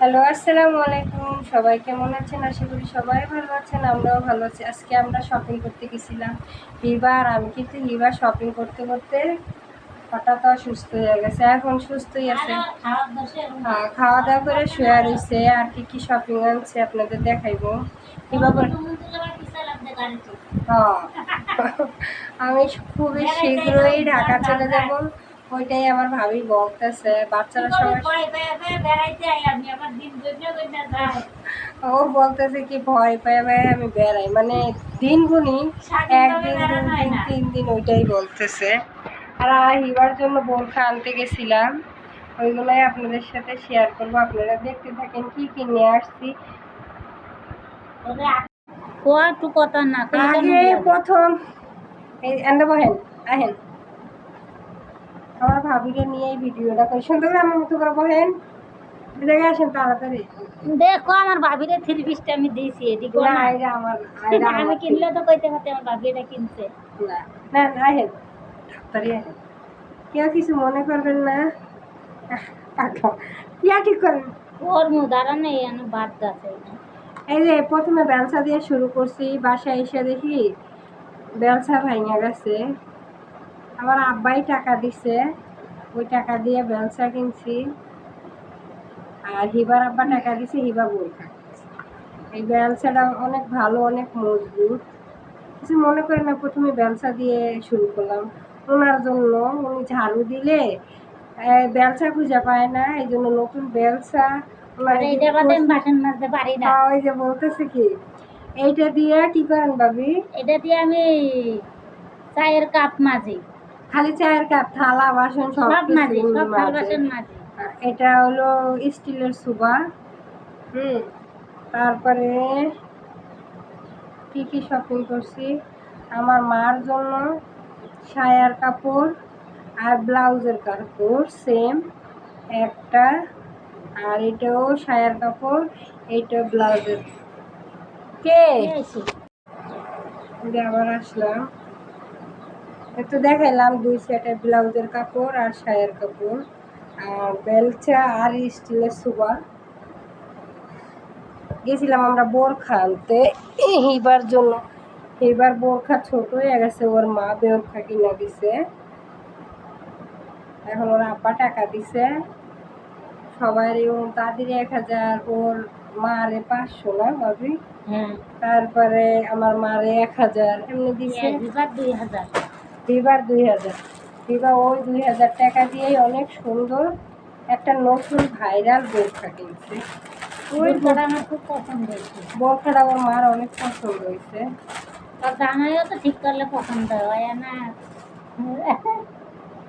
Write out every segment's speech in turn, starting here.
Hello আসসালামু আলাইকুম। সবাই কেমন আছেন? আশা করি সবাই ভালো আছেন আমরাও ভালো আছি। আজকে আমরা শপিং করতে গেছিলাম। হিবা আর আমি কিন্তু হিবা শপিং করতে করতে হঠাৎ অসুস্থ হয়ে গেছে। এখন সুস্থই আছে। হ্যাঁ, খাওয়া দাওয়া করে শুয়ে রয়েছে। আর কি কি শপিং আনছে আপনাদের দেখাইবো। হিবা হ্যাঁ। আমি খুবই শীঘ্রই ঢাকা চলে যাব। ওইটাই আমার ভাবি বলতেছে বাচ্চারা সবাই ও বলতেছে কি ভয় পায় ভাই আমি বেড়াই। মানে দিন গুনি একদিন দিন তিন দিন ওইটাই বলতেছে। আর হিবার জন্য বোরখা আনতে গেছিলাম। ওইগুলোই আপনাদের সাথে শেয়ার করব। আপনারা দেখতে থাকেন কি কি নিয়ে আসছি। কথা না আগে প্রথম এই এন্ড বহেন আহেন। আমার ভাবিকে নিয়ে এই ভিডিওটা করি। সুন্দর করে আমার মতো করে এই জায়গায় আসেন তাড়াতাড়ি। দেখো আমার ভাবিরে থ্রি পিসটা আমি দিয়েছি এদিকে না এটা আমার আমি কিনলে তো কইতে পারতে আমার ভাবি এটা কিনছে। না না আহেন। তাড়াতাড়ি আহেন। কেউ কিছু মনে করবেন না? আহ। ইয়া ঠিক করেন। ওর মুদারা নেই আমি বাদ আছে। এই যে প্রথমে ব্যবসা দিয়ে শুরু করছি বাসায় এসে দেখি ব্যবসা ভাঙা গেছে। আমার আব্বাই টাকা দিছে ওই টাকা দিয়ে ব্যবসা কিনছি। আর হিবার আব্বা টাকা দিছে হিবা বই এই ব্যবসাটা অনেক ভালো অনেক মজবুত। কিছু মনে করেন না প্রথমে ব্যবসা দিয়ে শুরু করলাম। ওনার জন্য উনি ঝাড়ু দিলে ব্যবসা খুঁজে পায় না এই জন্য নতুন ব্যবসা হ্যাঁ, ওই যে বলতেছে কি এইটা দিয়ে কি করেন ভাবি? এটা দিয়ে আমি চায়ের কাপ মাজি। খালি চায়ের কাপ থালা বাসন সব এটা হলো স্টিলের সুবা। হুম। তারপরে কি কি শপিং করছি? আমার মার জন্য সায়ার কাপড় আর ব্লাউজের কাপড় সেম একটা। আর এটাও সায়ার কাপড় এইটা ব্লাউজের। কে? আবার আসলাম। একটু দেখাইলাম দুই সেটের ব্লাউজের কাপড় আর সায়ের কাপড়। আর বেলচা আর স্টিলের সুবা গেছিলাম আমরা বোরখা আনতে। এইবার জন্য এইবার বোরখা ছোট হয়ে গেছে ওর মা বোরখা কিনা দিছে। এখন ওর আব্বা টাকা দিছে। সবার তাদের এক হাজার ওর মারে পাঁচশো না ভাবি? হ্যাঁ। তারপরে আমার মারে এক হাজার এমনি দিছে। দুই হাজার। বিবার দুই হাজার। বিবা ওই দুই হাজার টাকা দিয়েই অনেক সুন্দর একটা নতুন ভাইরাল বোরখা কিনছে। ওই বোরখাটা আমার খুব পছন্দ হয়েছে। বোরখাটা আমার মার অনেক পছন্দ হয়েছে। আর জামাইও তো ঠিক করলে পছন্দ হয় না?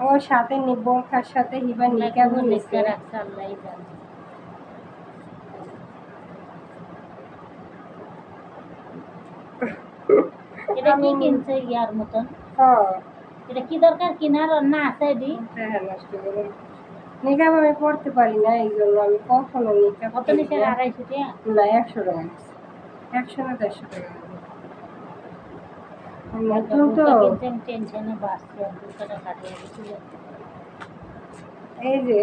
ওর সাথে বোরখার সাথে হিবা নিকাবও নিছে রাখছে আল্লাহ জানে। এটা কি কিনছে ইয়ার মতন? হ্যাঁ এটা কি দরকার? কিনার না আছে এটি? হ্যাঁ নষ্ট করে নিকাব আমি পড়তে পারি না এই জন্য আমি কখনো নিকাব কত করি নিচে না। আড়াইশো টাকা না একশো টাকা। একশো না দেড়শো টাকা নতুন তো। টেনশনে বাঁচছি দিচ্ছি এই যে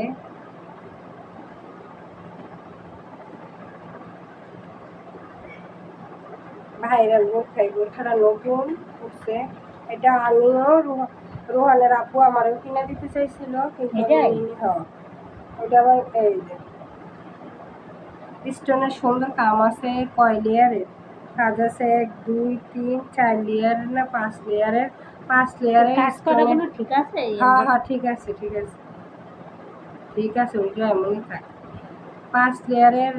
ভাইরাল বোরখাই বোরখাটা নতুন উঠছে। এটা আমিও রোহা- রোহানের আপু আমারও কিনে দিতে চাইছিল কিন্তু? হ্যাঁ ওটা আবার এই যে স্টোনের সুন্দর কাম আছে কয় লেয়ারের? কাজ আছে এক দুই তিন চার লেয়ারের না পাঁচ লেয়ারের? পাঁচ লেয়ারের ঠিক আছে হ্যাঁ হ্যাঁ ঠিক আছে ঠিক আছে। ঠিক আছে ওইটা এমনই থাক। পাঁচ লেয়ারের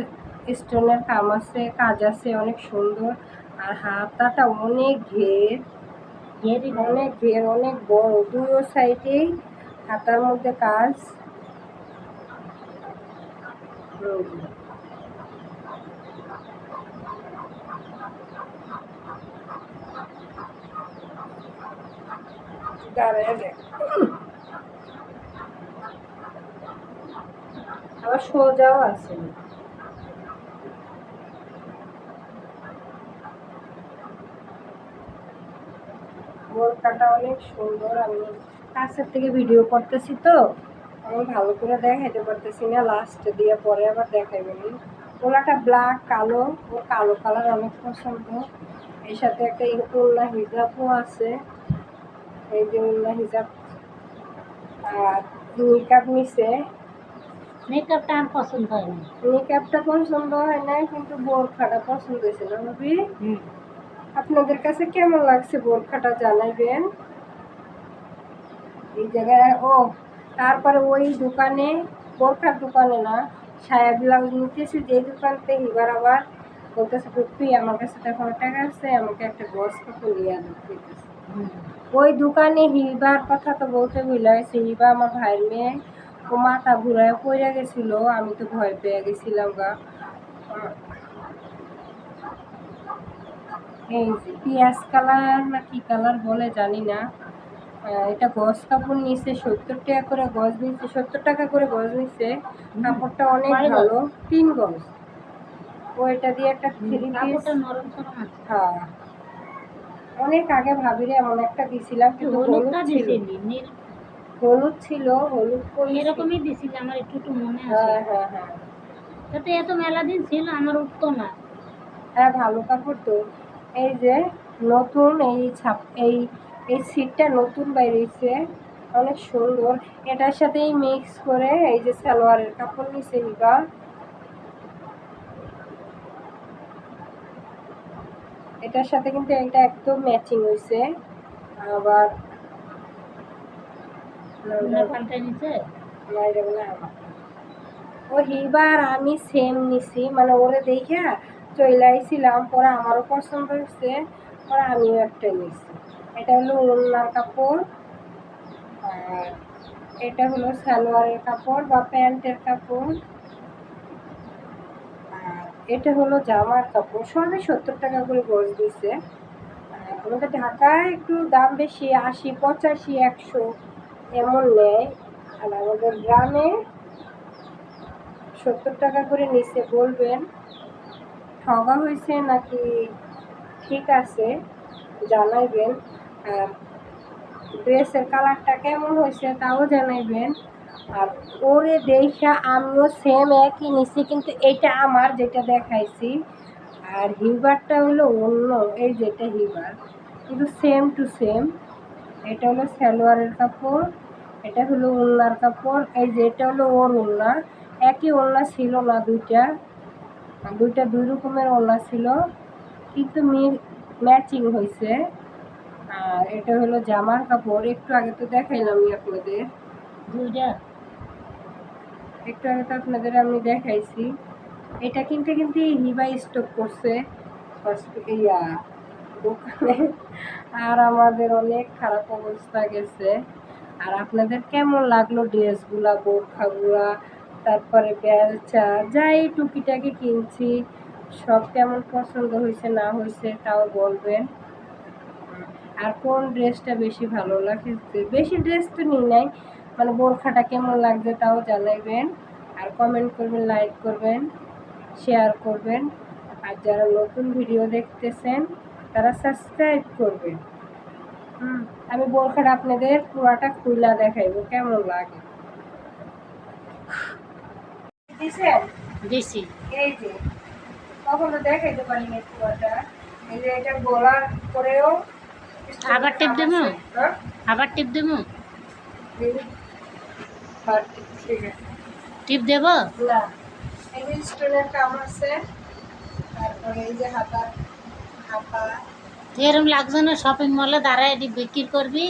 স্টোনের কাম আছে কাজ আছে অনেক সুন্দর। আর হাতাটা অনেক ঘেরি। অনেক অনেক বড় দুই সাইডেই হাতার মধ্যে কাজ। আবার সোজাও আছে। অনেক সুন্দর আমি কাছের থেকে ভিডিও করতেছি তো। আমি ভালো করে দেখাইতে পারতেছি না লাস্ট দিয়ে পরে আবার দেখাইবেন ওলাটা ব্ল্যাক কালো ও কালো কালার অনেক পছন্দ। এর সাথে একটা উল্লা হিজাবও আছে। এই যে উল্লা হিজাব আর নিকাপ নিছে। মেকআপটা আমার পছন্দ হয় না নিকাপটা পছন্দ হয় নাই কিন্তু বোরখাটা পছন্দ হয়েছে না ভাবি আপনাদের কাছে কেমন লাগছে বোরখাটা জানাবেন এই জায়গায় ও, তারপরে ওই দোকানে, বোরখার দোকানে না, সায়া ব্লাউজ নিতেছি যে দোকানতে এবার আবার বলতেছে পুপি আমার কাছে তো এখন টাকা আছে, আমাকে একটা গস কাপড় নিয়ে দিতেছে ওই দোকানে হিবার কথা তো বলতে ভুলে গেছে। হিবা আমার ভাইয়ের মেয়ে, ও মাথা ঘুরায় পড়ে গেছিল, আমি তো ভয় পেয়ে গেছিলাম গা। এই যে পিঁয়াজ কালার না কি কালার বলে জানি না। এটা গজ কাপড় নিচ্ছে সত্তর টাকা করে গজ নিচ্ছে সত্তর টাকা করে গজ নিচ্ছে কাপড়টা অনেক ভালো। তিন গজ। ওইটা দিয়ে একটা থ্রি পিস হ্যাঁ। অনেক আগে ভাবিরে এমন একটা দিছিলাম কিন্তু হলুদ ছিল। হলুদ ছিল হলুদ এরকমই দিছিলি আমার একটু একটু মনে আছে। হ্যাঁ হ্যাঁ হ্যাঁ। তাতে এত মেলা দিন ছিল আমার উঠতো না। হ্যাঁ ভালো কাপড় তো। এই যে নতুন এই ছাপ এই এই সিটটা নতুন বাইরেছে অনেক সুন্দর। এটার সাথেই মিক্স করে এই যে সালোয়ারের কাপড় নিছে হিবা এটার সাথে কিন্তু এটা একদম ম্যাচিং হয়েছে আবার। ও হিবার আমি সেম নিছি মানে ওরে দেখা চলে আইছিলাম পরে আমারও পছন্দ হয়েছে পরে আমিও একটা নিছি। এটা হলো ওড়নার কাপড়, আর এটা হলো সালোয়ারের কাপড় বা প্যান্টের কাপড়, আর এটা হলো জামার কাপড়। সবই সত্তর টাকা করে গজ আর আমাদের ঢাকায় একটু দাম বেশি, আশি, পঁচাশি, একশো এমন নেয়। আর আমাদের গ্রামে সত্তর টাকা করে নিচে বলবেন। ঠগা হয়েছে নাকি ঠিক আছে, জানাইবেন। ড্রেসের কালারটা কেমন হয়েছে তাও জানাইবেন। আর ওরে দেখা আমিও সেম একই নিছি, কিন্তু এটা আমার যেটা দেখাইছি। আর হিবারটা হলো অন্য, এই যেটা হিবার কিন্তু সেম টু সেম এটা হলো সালোয়ারের কাপড়, এটা হলো ওড়নার কাপড়, এই যে এটা হলো ওর ওড়না। একই ওড়না ছিল না দুইটা দুইটা দুই রকমের ওড়না ছিল। কিন্তু মি ম্যাচিং হয়েছে আর এটা হলো জামার কাপড়। একটু আগে তো দেখাইলাম আমি আপনাদের। দুইটা। একটু আগে তো আপনাদের আমি দেখাইছি। এটা কিনতে কিন্তু হিবা স্টক করছে। ইয়া দোকানে। আর আমাদের অনেক খারাপ অবস্থা গেছে। আর আপনাদের কেমন লাগল ড্রেসগুলা বোরখাগুলা? তারপরে বেলচা যাই টুকিটাকি কিনছি। সব কেমন পছন্দ হয়েছে না হয়েছে তাও বলবেন। আর কোন ড্রেসটা বেশি ভালো লাগছে। বেশি ড্রেস তো নিই নাই। মানে বোরখাটা কেমন লাগছে তাও জানাইবেন। আর কমেন্ট করবেন লাইক করবেন শেয়ার করবেন। আর যারা নতুন ভিডিও দেখতেছেন তারা সাবস্ক্রাইব করবেন। হুম আমি বোরখাটা আপনাদের পুরাটা খুলা দেখাইবো কেমন লাগে? দিছি। এই যে কখনো দেখাইতে পারি না পুরাটা। এই যে এটা গলার করেও আবার টিপ দেবো? আবার টিপ দেবো? টিপ দেব? এরম লাগছে না শপিং মলে দাঁড়ায় এটি বিক্রি করবি?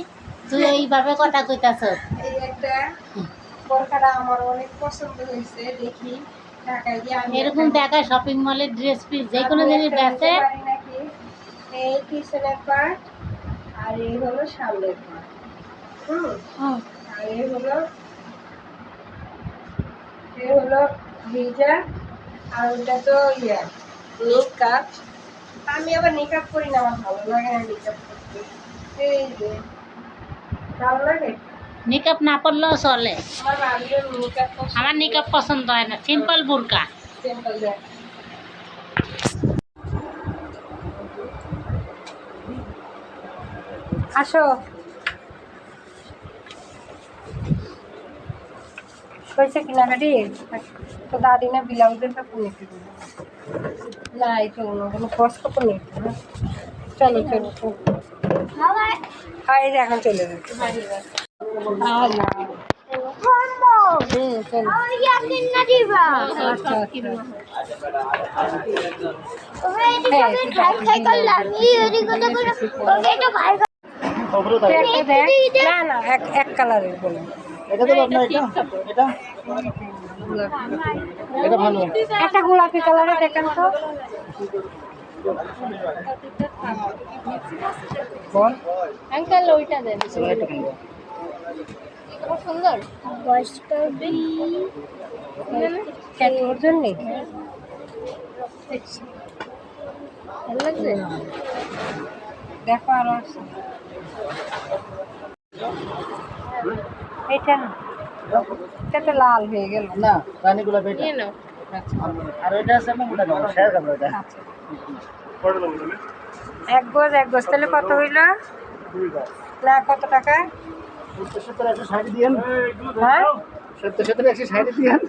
তুই এইভাবে কথা কইতাছ। এই একটা বোরখাটা আমার অনেক পছন্দ হয়েছে দেখি। এরকম দেখায় শপিং মলের ড্রেস পিস যে কোনো জিনিস বেচে। এই পিছনের পার্ট আর এই হলো সামনের পার্ট হুম? আর এই হলো এই হলো ভিজা আর ওটা তো ইয়া মেকআপ আমি আবার মেকআপ করি না আমার ভালো লাগে না মেকআপ করতে। এই যে ভালো লাগে? নিকাপ না পরলেও চলে। আমার মেকআপ পছন্দ। হয় না। সিম্পল বুরকা সিম্পল আসো হয়েছে কেনাকাটি তো দাদি না ব্লাউজের কাপড় নিতে। না এই তো কোনো খরচ কাপড় নেই তো, হ্যাঁ? চলো চলো। হ্যাঁ এই এখন চলে যাচ্ছে চলো আচ্ছা আচ্ছা না না এক এক কালারের বলে। এটা দেবো আপনার এটা এটা? এটা ভালো। একটা গোলাপি কালারের দেখেন তো। আঙ্কেল ওইটা দেন। এটা কিনবো সুন্দর। কেন ওর জন্যে? ভালো লাগছে? দেখো আরও আছে। এটা এটা তো লাল হয়ে গেল। না রানী গোলাপ এটা নিয়ে নাও। আচ্ছা। আর ওইটা আছে না ওটা নেব শেয়ার করব এটা। আচ্ছা। এক গোজ এক গোজ। তাহলে কত হইল? না কত টাকা? সত্তর সত্তর একশো ষাট দিয়েন। হ্যাঁ? সত্তর সত্তর একশো ষাট দিয়েন।